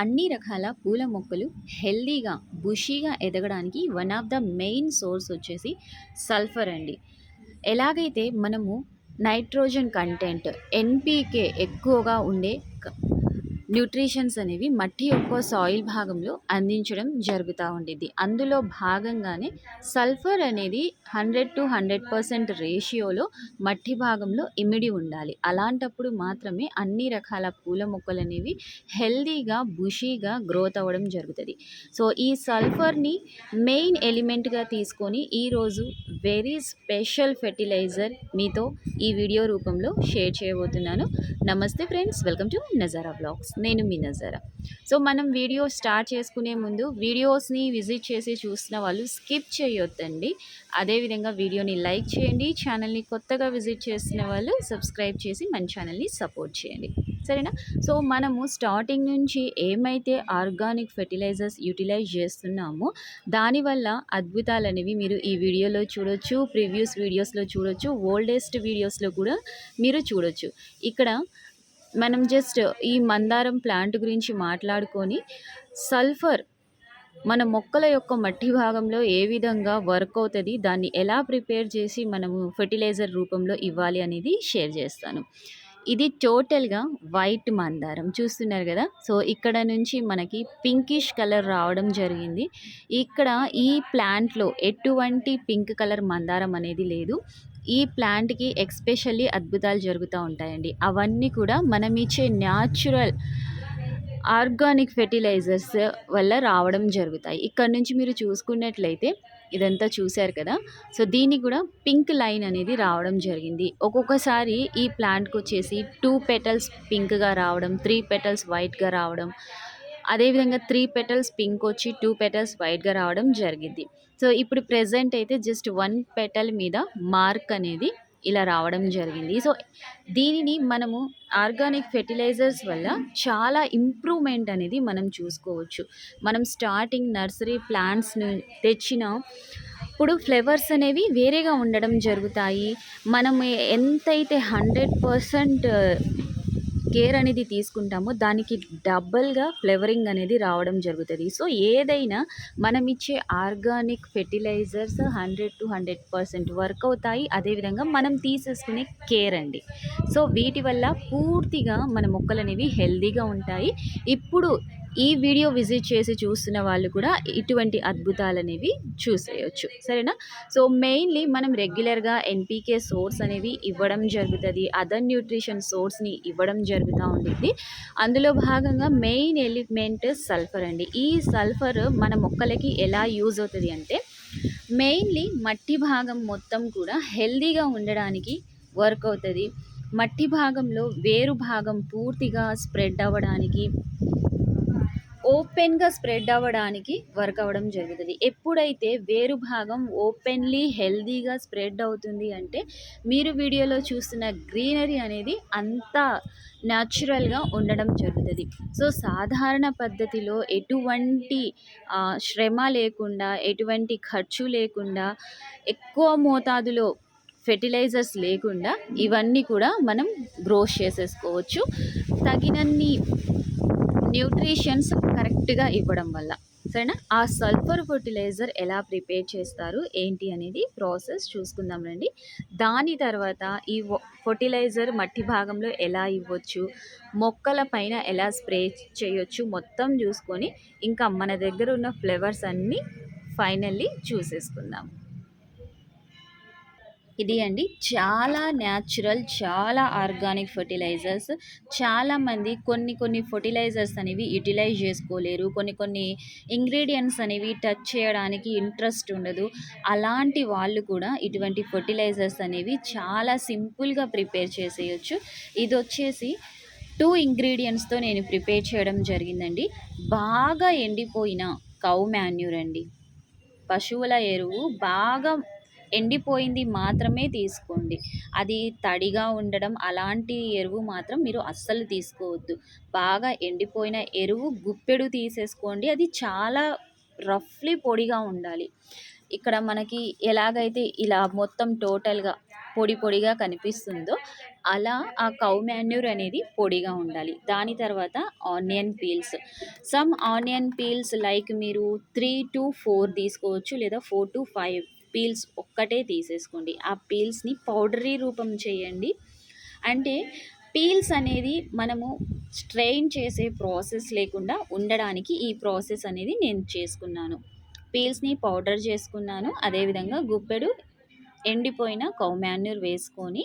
అన్ని రకాల పూల మొక్కలు హెల్దీగా బుషీగా ఎదగడానికి one of the main source వచ్చేసి సల్ఫర్ అండి. ఎలాగైతే మనము నైట్రోజన్ కంటెంట్ ఎన్పీకే ఎక్కువగా ఉండే న్యూట్రిషన్స్ అనేవి మట్టి యొక్క సాయిల్ భాగంలో అందించడం జరుగుతూ ఉండేది అందులో భాగంగానే సల్ఫర్ అనేది హండ్రెడ్ టు హండ్రెడ్ పర్సెంట్ రేషియోలో మట్టి భాగంలో ఇమిడి ఉండాలి. అలాంటప్పుడు మాత్రమే అన్ని రకాల పూల మొక్కలు అనేవి హెల్దీగా బుషీగా గ్రోత్ అవ్వడం జరుగుతుంది. సో ఈ సల్ఫర్ని మెయిన్ ఎలిమెంట్గా తీసుకొని ఈరోజు వెరీ స్పెషల్ ఫెర్టిలైజర్ మీతో ఈ వీడియో రూపంలో షేర్ చేయబోతున్నాను. నమస్తే friends welcome to Nazara vlogs. నేను మీ నజరా. సో మనం వీడియో స్టార్ట్ చేసుకునే ముందు వీడియోస్ని విజిట్ చేసి చూసిన వాళ్ళు స్కిప్ చేయొద్దండి. అదేవిధంగా వీడియోని లైక్ చేయండి ఛానల్ని కొత్తగా విజిట్ చేసిన వాళ్ళు సబ్స్క్రైబ్ చేసి మన ఛానల్ని సపోర్ట్ చేయండి. సరేనా? సో మనము స్టార్టింగ్ నుంచి ఏమైతే ఆర్గానిక్ ఫెర్టిలైజర్స్ యూటిలైజ్ చేస్తున్నామో దానివల్ల అద్భుతాలు అనేవి మీరు ఈ వీడియోలో చూడొచ్చు ప్రీవియస్ వీడియోస్లో చూడొచ్చు ఓల్డెస్ట్ వీడియోస్లో కూడా మీరు చూడొచ్చు. ఇక్కడ మనం జస్ట్ ఈ మందారం ప్లాంట్ గురించి మాట్లాడుకొని సల్ఫర్ మన మొక్కల యొక్క మట్టి భాగంలో ఏ విధంగా వర్క్ అవుతుంది దాన్ని ఎలా ప్రిపేర్ చేసి మనము ఫెర్టిలైజర్ రూపంలో ఇవ్వాలి అనేది షేర్ చేస్తాను. ఇది టోటల్గా వైట్ మందారం చూస్తున్నారు కదా? సో ఇక్కడ నుంచి మనకి పింకిష్ కలర్ రావడం జరిగింది. ఇక్కడ ఈ ప్లాంట్లో ఎటువంటి పింక్ కలర్ మందారం అనేది లేదు. ఈ ప్లాంట్కి ఎక్స్పెషల్లీ అద్భుతాలు జరుగుతూ ఉంటాయండి. అవన్నీ కూడా మనం ఇచ్చే న్యాచురల్ ఆర్గానిక్ ఫెర్టిలైజర్స్ వల్ల రావడం జరుగుతాయి. ఇక్కడ నుంచి మీరు చూసుకున్నట్లయితే ఇదంతా చూశారు కదా. సో దీనికి కూడా పింక్ లైన్ అనేది రావడం జరిగింది. ఒక్కొక్కసారి ఈ ప్లాంట్కి వచ్చేసి టూ పెటల్స్ పింక్గా రావడం త్రీ పెటల్స్ వైట్గా రావడం అదేవిధంగా త్రీ పెటల్స్ పింక్ వచ్చి టూ పెటల్స్ వైట్గా రావడం జరిగింది. సో ఇప్పుడు ప్రెజెంట్ అయితే జస్ట్ వన్ పెటల్ మీద మార్క్ అనేది ఇలా రావడం జరిగింది. సో దీనిని మనము ఆర్గానిక్ ఫెర్టిలైజర్స్ వల్ల చాలా ఇంప్రూవ్మెంట్ అనేది మనం చూసుకోవచ్చు. మనం స్టార్టింగ్ నర్సరీ ప్లాంట్స్ను తెచ్చిన ఇప్పుడు ఫ్లేవర్స్ అనేవి వేరేగా ఉండడం జరుగుతాయి. మనం ఎంతైతే హండ్రెడ్ పర్సెంట్ కేర్ అనేది తీసుకుంటామో. దానికి డబల్గా ఫ్లేవరింగ్ అనేది రావడం జరుగుతుంది. సో ఏదైనా మనం ఇచ్చే organic fertilisers hundred to hundred percent work అవుతాయి. అదేవిధంగా మనం తీసేసుకునే కేర్ అండి. సో వీటి వల్ల పూర్తిగా మన మొక్కలు అనేవి హెల్దీగా ఉంటాయి. ఇప్పుడు ఈ వీడియో విజిట్ చేసి చూస్తున్న వాళ్ళు కూడా ఇటువంటి అద్భుతాలు అనేవి చూసేయచ్చు. సరేనా? సో మెయిన్లీ మనం రెగ్యులర్గా ఎన్పీకే సోర్స్ అనేవి ఇవ్వడం జరుగుతుంది. అదర్ న్యూట్రిషన్ సోర్స్ని ఇవ్వడం జరుగుతూ ఉంటుంది అందులో భాగంగా మెయిన్ ఎలిమెంట్ సల్ఫర్ అండి. ఈ సల్ఫర్ మన మొక్కలకి ఎలా యూజ్ అవుతుంది అంటే మెయిన్లీ మట్టి భాగం మొత్తం కూడా హెల్దీగా ఉండడానికి వర్క్ అవుతుంది. మట్టి భాగంలో వేరు భాగం పూర్తిగా స్ప్రెడ్ అవ్వడానికి ఓపెన్గా స్ప్రెడ్ అవ్వడానికి వర్క్ అవ్వడం జరుగుతుంది. ఎప్పుడైతే వేరు భాగం ఓపెన్లీ హెల్దీగా స్ప్రెడ్ అవుతుంది అంటే మీరు వీడియోలో చూస్తున్న గ్రీనరీ అనేది అంత న్యాచురల్గా ఉండడం జరుగుతుంది. సో సాధారణ పద్ధతిలో ఎటువంటి శ్రమ లేకుండా ఎటువంటి ఖర్చు లేకుండా ఎక్కువ మోతాదులో ఫెర్టిలైజర్స్ లేకుండా ఇవన్నీ కూడా మనం గ్రోస్ చేసేసుకోవచ్చు. తగినన్ని న్యూట్రిషన్స్ కరెక్ట్గా ఇవ్వడం వల్ల. సరేనా? ఆ సల్ఫర్ ఫర్టిలైజర్ ఎలా ప్రిపేర్ చేస్తారు? ఏంటి అనేది ప్రాసెస్ చూసుకుందాం రండి. దాని తర్వాత ఈ ఫర్టిలైజర్ మట్టి భాగంలో ఎలా ఇవ్వచ్చు? మొక్కల పైన ఎలా స్ప్రే చేయొచ్చు? మొత్తం చూసుకొని ఇంకా మన దగ్గర ఉన్న ఫ్లేవర్స్ అన్నీ ఫైనల్లీ చూసేసుకుందాం. ఇది అండి. చాలా న్యాచురల్ చాలా ఆర్గానిక్ ఫర్టిలైజర్స్ చాలామంది కొన్ని కొన్ని ఫర్టిలైజర్స్ అనేవి యూటిలైజ్ చేసుకోలేరు. కొన్ని కొన్ని ఇంగ్రీడియంట్స్ అనేవి టచ్ చేయడానికి ఇంట్రెస్ట్ ఉండదు. అలాంటి వాళ్ళు కూడా ఇటువంటి ఫర్టిలైజర్స్ అనేవి చాలా సింపుల్గా ప్రిపేర్ చేసేయచ్చు. ఇది వచ్చేసి టూ ఇంగ్రీడియంట్స్తో నేను ప్రిపేర్ చేయడం జరిగిందండి. బాగా ఎండిపోయిన కౌ మాన్యూర్ అండి. పశువుల ఎరువు బాగా ఎండిపోయింది మాత్రమే తీసుకోండి. అది తడిగా ఉండడం అలాంటి ఎరువు మాత్రం మీరు అస్సలు తీసుకోవద్దు. బాగా ఎండిపోయిన ఎరువు గుప్పెడు తీసేసుకోండి. అది చాలా రఫ్లీ పొడిగా ఉండాలి. ఇక్కడ మనకి ఎలాగైతే ఇలా మొత్తం టోటల్గా పొడి పొడిగా కనిపిస్తుందో అలా ఆ కౌ మాన్యూర్ అనేది పొడిగా ఉండాలి. దాని తర్వాత onion peels. Some onion peels like మీరు త్రీ టు ఫోర్ తీసుకోవచ్చు లేదా ఫోర్ టు ఫైవ్ పీల్స్ ఒక్కటే తీసేసుకోండి. ఆ పీల్స్ని పౌడరీ రూపం చేయండి. అంటే పీల్స్ అనేది మనము స్ట్రెయిన్ చేసే ప్రాసెస్ లేకుండా ఉండడానికి ఈ ప్రాసెస్ అనేది నేను చేసుకున్నాను. పీల్స్ని పౌడర్ చేసుకున్నాను. అదేవిధంగా గుప్పెడు ఎండిపోయిన కౌమాన్యూర్ వేసుకొని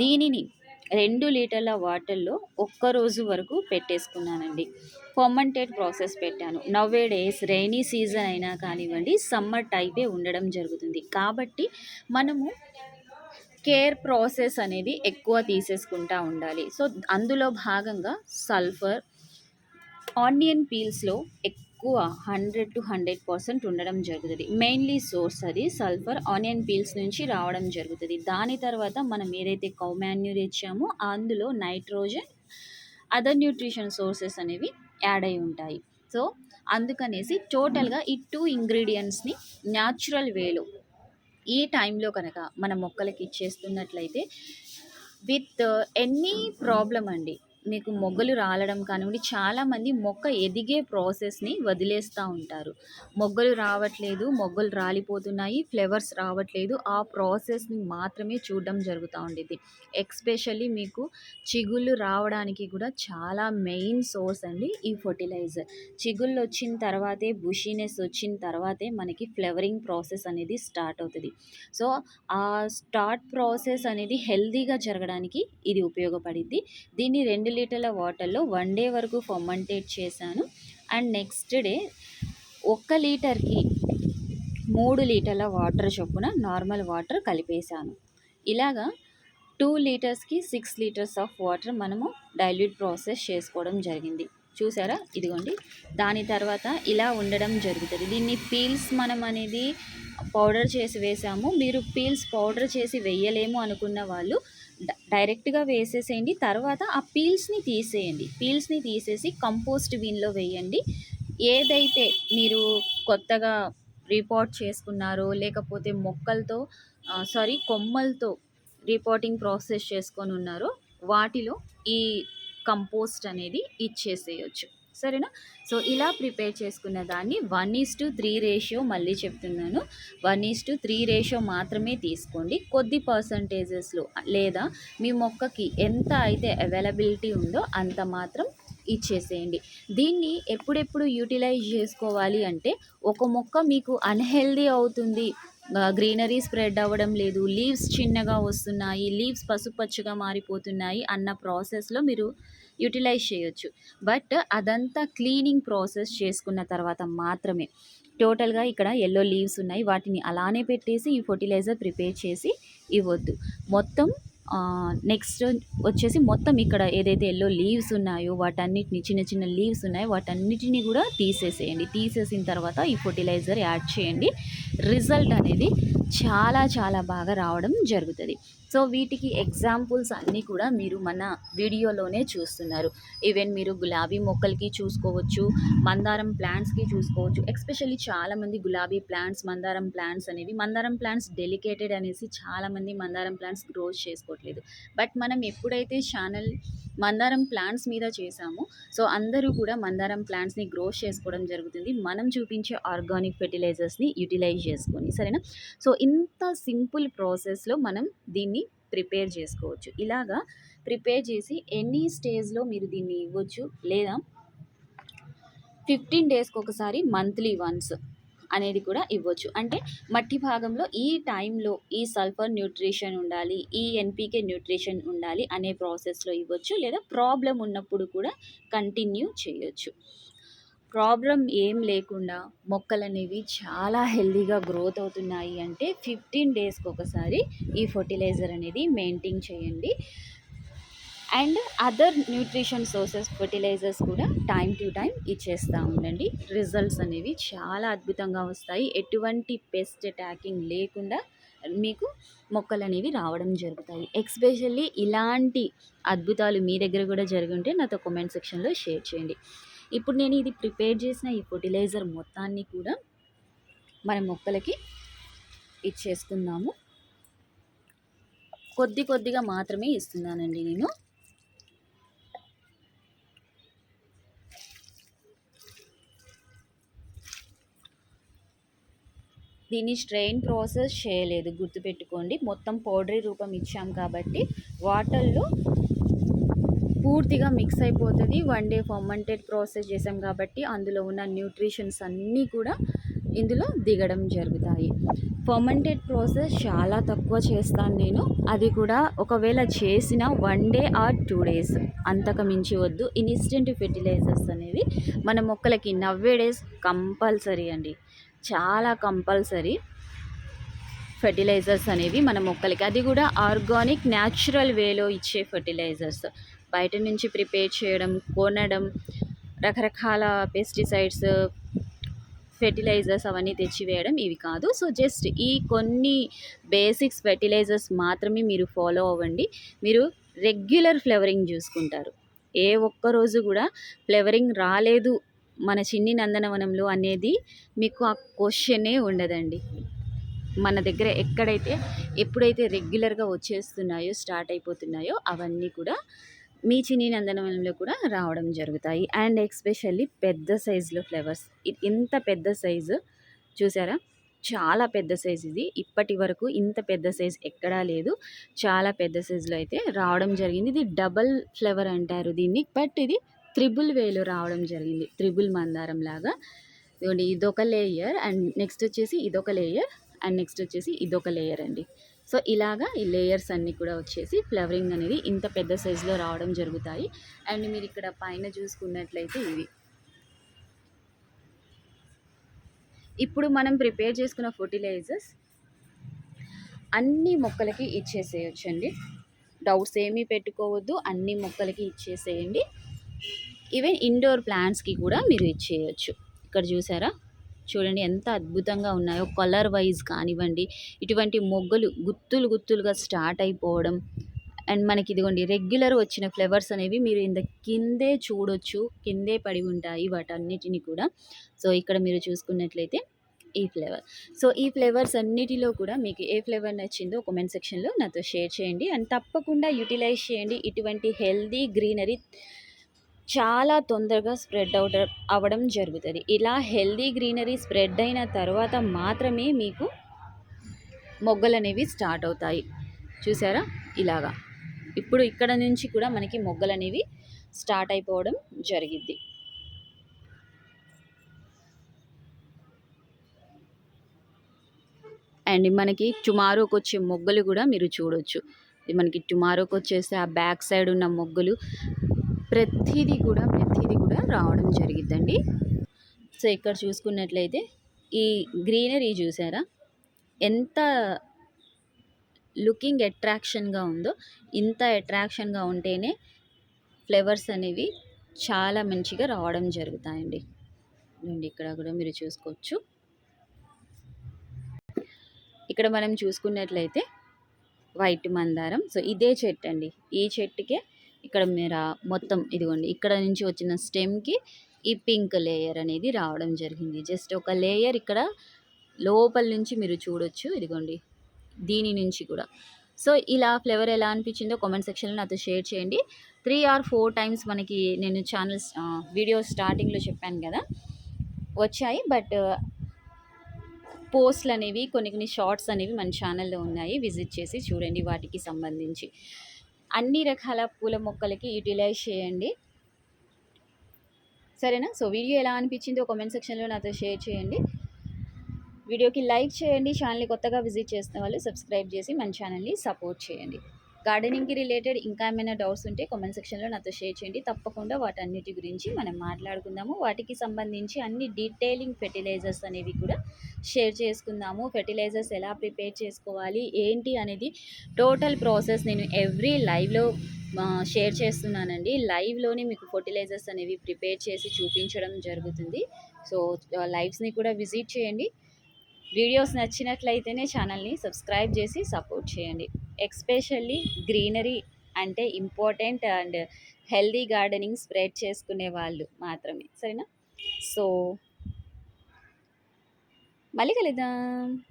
దీనిని రెండు లీటర్ల వాటర్లో ఒక్క రోజు వరకు పెట్టేసుకున్నానండి. ఫర్మంటెడ్ ప్రాసెస్ పెట్టాను. నవ్వే డేస్ రైనీ సీజన్ అయినా కానివ్వండి సమ్మర్ టైపే ఉండడం జరుగుతుంది. కాబట్టి మనము కేర్ ప్రాసెస్ అనేది ఎక్కువ తీసేసుకుంటా ఉండాలి. సో అందులో భాగంగా సల్ఫర్ ఆనియన్ పీల్స్లో ఎక్కువ హండ్రెడ్ టు హండ్రెడ్ పర్సెంట్ ఉండడం జరుగుతుంది. మెయిన్లీ సోర్స్ అది సల్ఫర్ ఆనియన్ పీల్స్ నుంచి రావడం జరుగుతుంది. దాని తర్వాత మనం ఏదైతే కౌ మాన్యూర్ ఇచ్చామో అందులో నైట్రోజన్ అదర్ న్యూట్రిషన్ సోర్సెస్ అనేవి యాడ్ అయి ఉంటాయి. సో అందుకనేసి టోటల్గా ఈ టూ ఇంగ్రీడియంట్స్ని న్యాచురల్ వేలో ఈ టైంలో కనుక మన మొక్కలకి ఇచ్చేస్తున్నట్లయితే విత్ ఎనీ ప్రాబ్లం అండి మీకు మొగ్గలు రాలడం కానివ్వండి చాలామంది మొక్క ఎదిగే ప్రాసెస్ని వదిలేస్తూ ఉంటారు. మొగ్గలు రావట్లేదు మొగ్గలు రాలిపోతున్నాయి ఫ్లవర్స్ రావట్లేదు ఆ ప్రాసెస్ని మాత్రమే చూడడం జరుగుతూ ఉండేది. ఎక్స్పెషల్లీ మీకు చిగుళ్ళు రావడానికి కూడా చాలా మెయిన్ సోర్స్ అండి ఈ ఫర్టిలైజర్. చిగుళ్ళు వచ్చిన తర్వాతే బుషీనెస్ వచ్చిన తర్వాతే మనకి ఫ్లవరింగ్ ప్రాసెస్ అనేది స్టార్ట్ అవుతుంది. సో ఆ స్టార్ట్ ప్రాసెస్ అనేది హెల్తీగా జరగడానికి ఇది ఉపయోగపడింది దీన్ని రెండు లీటర్ల వాటర్లో వన్ డే వరకు ఫర్మంటేట్ చేశాను. అండ్ నెక్స్ట్ డే ఒక్క లీటర్కి మూడు లీటర్ల వాటర్ చొప్పున నార్మల్ వాటర్ కలిపేశాను. ఇలాగా టూ లీటర్స్కి సిక్స్ లీటర్స్ ఆఫ్ వాటర్ మనము డైల్యూట్ ప్రాసెస్ చేసుకోవడం జరిగింది. చూసారా? ఇదిగోండి. దాని తర్వాత ఇలా ఉండడం జరుగుతుంది. దీన్ని పీల్స్ మనం అనేది పౌడర్ చేసి వేసాము. మీరు పీల్స్ పౌడర్ చేసి వేయలేము అనుకున్న వాళ్ళు డైరెక్ట్గా వేసేసేయండి. తర్వాత ఆ పీల్స్ని తీసేయండి. పీల్స్ని తీసేసి కంపోస్ట్ బిన్లో వేయండి. ఏదైతే మీరు కొత్తగా రిపోర్ట్ చేసుకున్నారో లేకపోతే మొక్కలతో సారీ కొమ్మలతో రిపోర్టింగ్ ప్రాసెస్ చేసుకొని ఉన్నారో వాటిలో ఈ కంపోస్ట్ అనేది ఇచ్చేసేయచ్చు. సరేనా? సో ఇలా ప్రిపేర్ చేసుకున్న దాన్ని one is to three ratio మళ్ళీ చెప్తున్నాను. One is to three ratio మాత్రమే తీసుకోండి. కొద్ది పర్సంటేజెస్లో లేదా మీ మొక్కకి ఎంత అయితే అవైలబిలిటీ ఉందో అంత మాత్రం ఇచ్చేసేయండి. దీన్ని ఎప్పుడెప్పుడు యూటిలైజ్ చేసుకోవాలి అంటే ఒక మొక్క మీకు అన్హెల్దీ అవుతుంది. గ్రీనరీ స్ప్రెడ్ అవ్వడం లేదు. లీవ్స్ చిన్నగా వస్తున్నాయి లీవ్స్ పసుపచ్చగా మారిపోతున్నాయి అన్న ప్రాసెస్లో మీరు యూటిలైజ్ చేయొచ్చు. బట్ అదంతా క్లీనింగ్ ప్రాసెస్ చేసుకున్న తర్వాత మాత్రమే. టోటల్గా ఇక్కడ ఎల్లో లీవ్స్ ఉన్నాయి. వాటిని అలానే పెట్టేసి ఈ ఫర్టిలైజర్ ప్రిపేర్ చేసి ఇవ్వద్దు. మొత్తం నెక్స్ట్ వచ్చేసి మొత్తం ఇక్కడ ఏదైతే ఎల్లో లీవ్స్ ఉన్నాయో వాటన్నిటిని చిన్న చిన్న లీవ్స్ ఉన్నాయో వాటన్నిటిని కూడా తీసేసేయండి. తీసేసిన తర్వాత ఈ ఫర్టిలైజర్ యాడ్ చేయండి. రిజల్ట్ అనేది చాలా చాలా బాగా రావడం జరుగుతుంది. సో వీటికి ఎగ్జాంపుల్స్ అన్నీ కూడా మీరు మన వీడియోలోనే చూస్తున్నారు. ఈవెన్ మీరు గులాబీ మొక్కలకి చూసుకోవచ్చు మందారం ప్లాంట్స్కి చూసుకోవచ్చు ఎస్పెషల్లీ చాలామంది గులాబీ ప్లాంట్స్ మందారం ప్లాంట్స్ అనేవి మందారం ప్లాంట్స్ డెలికేటెడ్ అనేసి చాలామంది మందారం ప్లాంట్స్ గ్రోత్ చేసుకోవట్లేదు. బట్ మనం ఎప్పుడైతే ఛానల్ మందారం ప్లాంట్స్ మీద చేసామో సో అందరూ కూడా మందారం ప్లాంట్స్ని గ్రోత్ చేసుకోవడం జరుగుతుంది. మనం చూపించే ఆర్గానిక్ ఫెర్టిలైజర్స్ని యూటిలైజ్ చేసుకొని సరేనా? సో ఇంత సింపుల్ ప్రాసెస్లో మనం దీన్ని ప్రిపేర్ చేసుకోవచ్చు. ఇలాగా ప్రిపేర్ చేసి ఎనీ స్టేజ్లో మీరు దీన్ని ఇవ్వచ్చు. లేదా ఫిఫ్టీన్ డేస్కి ఒకసారి మంత్లీ వన్స్ అనేది కూడా ఇవ్వచ్చు. అంటే మట్టి భాగంలో ఈ టైంలో ఈ సల్ఫర్ న్యూట్రిషన్ ఉండాలి ఈ ఎన్పికే న్యూట్రిషన్ ఉండాలి అనే ప్రాసెస్లో ఇవ్వచ్చు. లేదా ప్రాబ్లం ఉన్నప్పుడు కూడా కంటిన్యూ చేయొచ్చు. ప్రాబ్లం ఏం లేకుండా మొక్కలు అనేవి చాలా హెల్దీగా గ్రోత్ అవుతున్నాయి అంటే ఫిఫ్టీన్ డేస్కి ఒకసారి ఈ ఫర్టిలైజర్ అనేది మెయింటైన్ చేయండి. And other nutrition sources fertilisers కూడా టైం టు టైం ఇచ్చేస్తూ ఉండండి. రిజల్ట్స్ అనేవి చాలా అద్భుతంగా వస్తాయి. ఎటువంటి పెస్ట్ అటాకింగ్ లేకుండా మీకు మొక్కలు అనేవి రావడం జరుగుతాయి. ఎక్స్పెషల్లీ ఇలాంటి అద్భుతాలు మీ దగ్గర కూడా జరిగి ఉంటే నాతో కామెంట్ సెక్షన్లో షేర్ చేయండి. ఇప్పుడు నేను ఇది ప్రిపేర్ చేసిన ఈ ఫర్టిలైజర్ మొత్తాన్ని కూడా మన మొక్కలకి ఇచ్చేసుకుందాము. కొద్ది కొద్దిగా మాత్రమే ఇస్తున్నానండి నేను. దీన్ని స్ట్రెయిన్ ప్రాసెస్ చేయలేదు గుర్తుపెట్టుకోండి. మొత్తం పౌడరీ రూపం ఇచ్చాం కాబట్టి వాటర్లో పూర్తిగా మిక్స్ అయిపోతుంది. వన్ డే ఫర్మెంటెడ్ ప్రాసెస్ చేసాం కాబట్టి అందులో ఉన్న న్యూట్రిషన్స్ అన్నీ కూడా ఇందులో దిగడం జరుగుతాయి. ఫర్మెంటెడ్ ప్రాసెస్ చాలా తక్కువ చేస్తాను నేను. అది కూడా ఒకవేళ చేసిన one day or two days. అంతకు మించి వద్దు. ఇన్స్టెంట్ ఫెర్టిలైజర్స్ అనేవి మన మొక్కలకి నవ్వే డేస్ కంపల్సరీ అండి. చాలా కంపల్సరీ ఫెర్టిలైజర్స్ అనేవి మన మొక్కలకి. అది కూడా ఆర్గానిక్ న్యాచురల్ వేలో ఇచ్చే ఫెర్టిలైజర్స్. బయట నుంచి ప్రిపేర్ చేయడం కొనడం రకరకాల పెస్టిసైడ్స్ ఫెర్టిలైజర్స్ అవన్నీ తెచ్చివేయడం ఇవి కాదు. సో జస్ట్ ఈ కొన్ని బేసిక్స్ ఫెర్టిలైజర్స్ మాత్రమే మీరు ఫాలో అవ్వండి. మీరు రెగ్యులర్ ఫ్లవరింగ్ చూసుకుంటారు. ఏ ఒక్క రోజు కూడా ఫ్లవరింగ్ రాలేదు మన చిన్ని నందనవనంలో అనేది మీకు ఆ క్వశ్చనే ఉండదండి. మన దగ్గర ఎక్కడైతే ఎప్పుడైతే రెగ్యులర్గా వచ్చేస్తున్నాయో స్టార్ట్ అయిపోతున్నాయో అవన్నీ కూడా మీ చిన్ని నందనవనంలో కూడా రావడం జరుగుతాయి. అండ్ ఎక్స్పెషల్లీ పెద్ద సైజులో ఫ్లవర్స్. ఇంత పెద్ద సైజు చూసారా? చాలా పెద్ద సైజ్ ఇది. ఇప్పటి వరకు ఇంత పెద్ద సైజ్ ఎక్కడా లేదు. చాలా పెద్ద సైజులో అయితే రావడం జరిగింది. ఇది డబల్ ఫ్లవర్ అంటారు దీన్ని. బట్ ఇది త్రిబుల్ వేలో రావడం జరిగింది. త్రిబుల్ మందారం లాగా. ఇదొక లేయర్. అండ్ నెక్స్ట్ వచ్చేసి ఇదొక లేయర్. అండ్ నెక్స్ట్ వచ్చేసి ఇదొక లేయర్ అండి. సో ఇలాగా ఈ లేయర్స్ అన్నీ కూడా వచ్చేసి ఫ్లవరింగ్ అనేది ఇంత పెద్ద సైజులో రావడం జరుగుతాయి. అండ్ మీరు ఇక్కడ పైన చూసుకున్నట్లయితే ఇవి. ఇప్పుడు మనం ప్రిపేర్ చేసుకున్న ఫర్టిలైజర్స్ అన్ని మొక్కలకి ఇచ్చేసేయచ్చండి. డౌట్స్ ఏమీ పెట్టుకోవద్దు. అన్ని మొక్కలకి ఇచ్చేసేయండి. ఈవెన్ ఇండోర్ ప్లాంట్స్కి కూడా మీరు ఇచ్చేయచ్చు. ఇక్కడ చూసారా? చూడండి ఎంత అద్భుతంగా ఉన్నాయో కలర్ వైజ్ కానివ్వండి. ఇటువంటి మొగ్గలు గుత్తులు గుత్తులుగా స్టార్ట్ అయిపోవడం. అండ్ మనకి ఇదిగోండి రెగ్యులర్ వచ్చిన ఫ్లవర్స్ అనేవి మీరు ఇంత కిందే చూడొచ్చు కిందే పడి ఉంటాయి వాటన్నిటిని కూడా. సో ఇక్కడ మీరు చూసుకున్నట్లయితే ఈ ఫ్లేవర్ సో ఈ ఫ్లేవర్స్ అన్నిటిలో కూడా మీకు ఏ ఫ్లేవర్ నచ్చిందో కామెంట్ సెక్షన్లో నాతో షేర్ చేయండి. అండ్ తప్పకుండా యూటిలైజ్ చేయండి ఇటువంటి హెల్దీ గ్రీనరీ చాలా తొందరగా స్ప్రెడ్ అవుట్ అవ్వడం జరుగుతుంది. ఇలా హెల్దీ గ్రీనరీ స్ప్రెడ్ అయిన తర్వాత మాత్రమే మీకు మొగ్గలు అనేవి స్టార్ట్ అవుతాయి. చూసారా? ఇలాగా. ఇప్పుడు ఇక్కడ నుంచి కూడా మనకి మొగ్గలు అనేవి స్టార్ట్ అయిపోవడం జరిగిద్ది. అండ్ మనకి టుమారోకి వచ్చే మొగ్గలు కూడా మీరు చూడొచ్చు. మనకి టుమారోకి వచ్చేసి ఆ బ్యాక్ సైడ్ ఉన్న మొగ్గలు ప్రతిదీ కూడా ప్రతిదీ కూడా రావడం జరిగిద్దండి. సో ఇక్కడ చూసుకున్నట్లయితే ఈ గ్రీనరీ చూసారా? ఎంత లుకింగ్ అట్రాక్షన్గా ఉందో ఇంత అట్రాక్షన్గా ఉంటేనే ఫ్లేవర్స్ అనేవి చాలా మంచిగా రావడం జరుగుతాయండి. ఇక్కడ కూడా మీరు చూసుకోవచ్చు. ఇక్కడ మనం చూసుకున్నట్లయితే వైట్ మందారం. సో ఇదే చెట్టు అండి ఈ చెట్టుకే ఇక్కడ మీరు మొత్తం ఇదిగోండి ఇక్కడ నుంచి వచ్చిన స్టెమ్కి ఈ పింక్ లేయర్ అనేది రావడం జరిగింది. జస్ట్ ఒక లేయర్ ఇక్కడ లోపల నుంచి మీరు చూడొచ్చు ఇదిగోండి దీని నుంచి కూడా. సో ఇలా ఫ్లేవర్ ఎలా అనిపించిందో కామెంట్ సెక్షన్లో నాతో షేర్ చేయండి. త్రీ ఆర్ ఫోర్ టైమ్స్ మనకి నేను ఛానల్స్ వీడియో స్టార్టింగ్లో చెప్పాను కదా వచ్చాయి. బట్ పోస్ట్లు అనేవి కొన్ని కొన్ని షార్ట్స్ అనేవి మన ఛానల్లో ఉన్నాయి విజిట్ చేసి చూడండి వాటికి సంబంధించి. అన్ని రకాల పూల మొక్కలకి యూటిలైజ్ చేయండి. సరేనా? సో వీడియో ఎలా అనిపించిందో కామెంట్ సెక్షన్లో నాతో షేర్ చేయండి. వీడియోకి లైక్ చేయండి. ఛానల్ని కొత్తగా విజిట్ చేసిన వాళ్ళు సబ్స్క్రైబ్ చేసి మన ఛానల్ని సపోర్ట్ చేయండి. గార్డెనింగ్కి రిలేటెడ్ ఇంకా ఏమైనా డౌట్స్ ఉంటే కామెంట్ సెక్షన్లో నాతో షేర్ చేయండి. తప్పకుండా వాటన్నిటి గురించి మనం మాట్లాడుకుందాము. వాటికి సంబంధించి అన్ని డీటెయిలింగ్ ఫెర్టిలైజర్స్ అనేవి కూడా షేర్ చేసుకుందాము. ఫెర్టిలైజర్స్ ఎలా ప్రిపేర్ చేసుకోవాలి? ఏంటి అనేది టోటల్ ప్రాసెస్ నేను ఎవ్రీ లైవ్లో షేర్ చేస్తున్నానండి. లైవ్లోనే మీకు ఫర్టిలైజర్స్ అనేవి ప్రిపేర్ చేసి చూపించడం జరుగుతుంది. సో లైవ్స్ని కూడా విజిట్ చేయండి. వీడియోస్ నచ్చినట్లయితేనే ఛానల్ని సబ్స్క్రైబ్ చేసి సపోర్ట్ చేయండి. ఎక్స్పెషల్లీ గ్రీనరీ అంటే important and healthy gardening spread చేసుకునే వాళ్ళు మాత్రమే. సరేనా? సో మళ్ళీ కలుద్దాం.